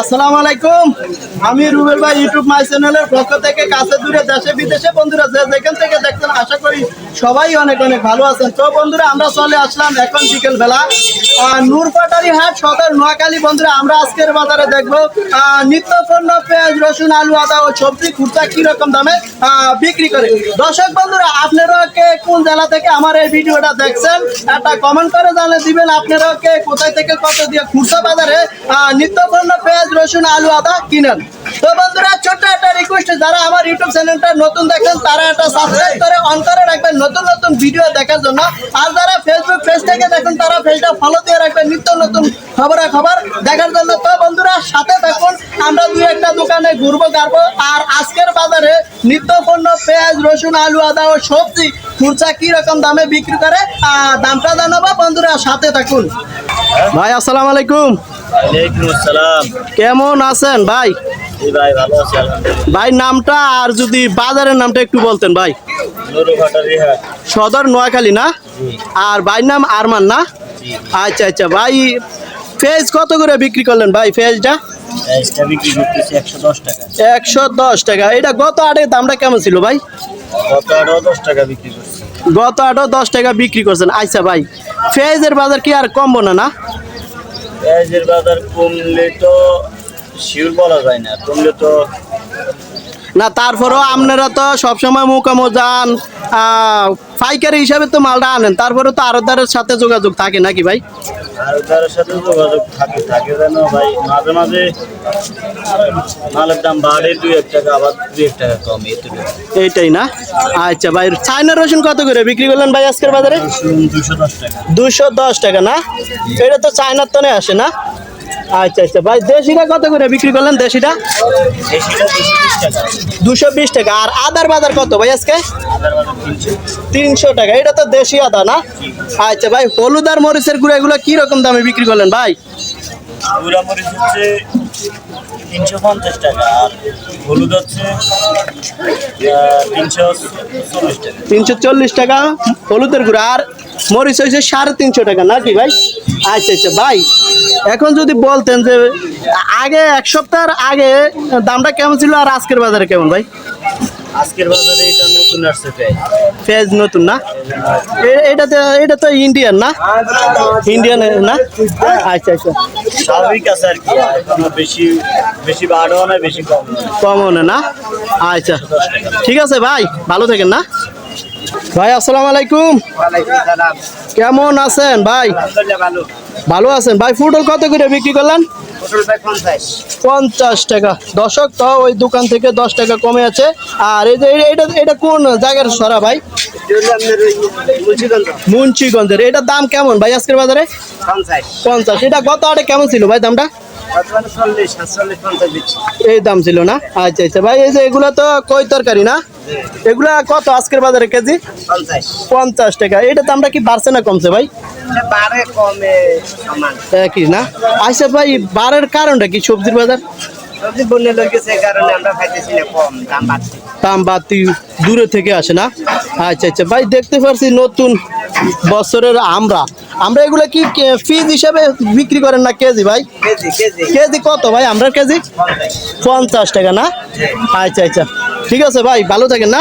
আসসালামু আলাইকুম। আমি রুবেল ভাই ইউটিউব মাই চ্যানেলের পক্ষ থেকে কাছে দূরে দেশে, বিদেশে বন্ধুরা যে যেখান থেকে দেখছেন, আশা করি সবাই অনেক অনেক ভালো আছেন। তো বন্ধুরা, আমরা চলে আসলাম এখন বিকেল বেলা নূরপাটারি হাট সদর নোয়াখালী। বন্ধুরা, আমরা আজকের বাজারে দেখব নিত্য পেঁয়াজ, রসুন, আলু, আদা ও সবজি, খুচরা কি রকম দামে বিক্রি করে। দর্শক বন্ধুরা, আপনারা কে কোন জেলা থেকে আমার এই ভিডিওটা দেখছেন, একটা কমেন্ট করে জানিয়ে দিবেন, আপনারা কে কোথায় থেকে কত দিয়ে খুচরা বাজারে নিত্য পেঁয়াজ, রসুন, আলু, আদা কিনেন। তো বন্ধুরা ছোট্ট একটা রিকোয়েস্ট যারা আমার ইউটিউব চ্যানেলটা নতুন দেখেন তারা একটা সাবস্ক্রাইব করে অন করে রাখবেন নতুন নতুন ভিডিও দেখার জন্য। আর যারা ফেসবুক পেজ থেকে দেখেন তারা পেজটা ফলো দিয়ে রাখবেন নিত্য নতুন খবরা খবর দেখার জন্য। তো বন্ধুরা সাথে থাকুন আমরা দুই একটা দোকানে ঘুরবো গাড়বো আর আজকের বাজারে নিত্য পণ্য পেঁয়াজ রসুন আলু আদা ও সবজি খুচরা কি রকম দামে বিক্রি করে আহ, দামটা জানাব। বন্ধুরা সাথে থাকুন। ভাই আসসালামু আলাইকুম। ওয়ালাইকুম আসসালাম। কেমন আছেন ভাই? ভাই ভাই নামটা আর যদি বাজারের নামটা একটু বলতেন ভাই। সদর নোয়াখালী না? আর ভাইয়ের নাম আরমান না? আচ্ছা আচ্ছা ভাই ফেজ কত করে বিক্রি করলেন ভাই ফেজটা? একশো দশ টাকা। এটা গত আটের দামটা কেমন ছিল ভাই? গত আরও দশ টাকা বিক্রি করছি। গত আটও দশ টাকা বিক্রি করছেন। আচ্ছা ভাই ফেজের বাজার কি আর কমবো না না? পেঁয়াজের বাজার কমলে তো শিওর বলা যায় না তো না তারপরেও আপনারা তো সবসময় মুখামো যান পাইকারি হিসাবে তো মালটা আনেন তারপরে তো আরদারের সাথে যোগাযোগ থাকে নাকি ভাই? আর তার সাথে যোগাযোগ থাকে থাকে যেন ভাই মাঝে মাঝে মালের দাম বাড়ে দুই এক টাকা আবার দুই এক টাকা কম এইটাই না? আচ্ছা ভাই চাইনা রসুন কত করে বিক্রি করলেন ভাই আজকের বাজারে? দুশো দশ টাকা। দুশো দশ টাকা না? এটা তো চায়নার তনে আসে না? আচ্ছা আচ্ছা। ভাই দেশিটা কত করে বিক্রি করলেন দেশিটা? দুশো বিশ টাকা। আর আদার বাজার কত ভাই আজকে? তিনশো। তিনশো টাকা। এটা তো দেশি আদা না? আচ্ছা ভাই হলুদ আর মরিচের গুঁড়া এগুলো কীরকম দামে বিক্রি করলেন ভাই? মরিচ হচ্ছে তিনশো পঞ্চাশ টাকা আর হলুদ হচ্ছে তিনশো চল্লিশ টাকা। তিনশো চল্লিশ টাকা হলুদের গুঁড়া। আর মরিচ হয়েছে সাড়ে তিনশো টাকা নাকি ভাই? আচ্ছা আচ্ছা ভাই এখন যদি বলতেন যে আগে এক সপ্তাহের আগে দামটা কেমন ছিল আর আজকের বাজারে কেমন ভাই? আজকের বাজারে এটা নতুন আসছে পেঁয়াজ নতুন না? এ- এটা তো এটা তো ইন্ডিয়ান না? ইন্ডিয়ান না? আচ্ছা আচ্ছা। স্বাভাবিক আছে আর কি এখনও বেশি বেশি বাড়ও না বেশি কম। না না? আচ্ছা। ঠিক আছে ভাই ভালো থাকেন না? ভাই আসসালামু আলাইকুম। কেমন আছেন ভাই? ভালো। আছেন? ভাই পটল কত করে বিক্রি করলেন? পঞ্চাশ। টাকা। দশক তো ওই দোকান থেকে দশ টাকা কমে আছে। আর এই যে এটা এটা কোন জায়গার সরা ভাই? মুন্সিগঞ্জের। এটার দাম কেমন ভাই আজকের বাজারে? পঞ্চাশ। এটা গত আটে কেমন ছিল ভাই দামটা? এই দাম ছিল না? আচ্ছা আচ্ছা। ভাই এই যে এগুলো তো কই তরকারি না? এগুলা কত আজকের বাজারে কেজি? পঞ্চাশ। টাকা। এটা তো আমরা কি বাড়ছে না কমছে ভাই? একই না? আচ্ছা ভাই বাড়ার কারণটা কি সবজির বাজার? দাম বাড়ছে। দাম বাড়তি দূরে থেকে আসে না? আচ্ছা আচ্ছা। ভাই দেখতে পারছি নতুন বছরের আমরা আমরা এগুলো কি ফিজ হিসাবে বিক্রি করেন না কেজি ভাই? কেজি কত ভাই? আমরা কেজি? পঞ্চাশ। টাকা না? আচ্ছা আচ্ছা। ঠিক আছে ভাই ভালো থাকেন না?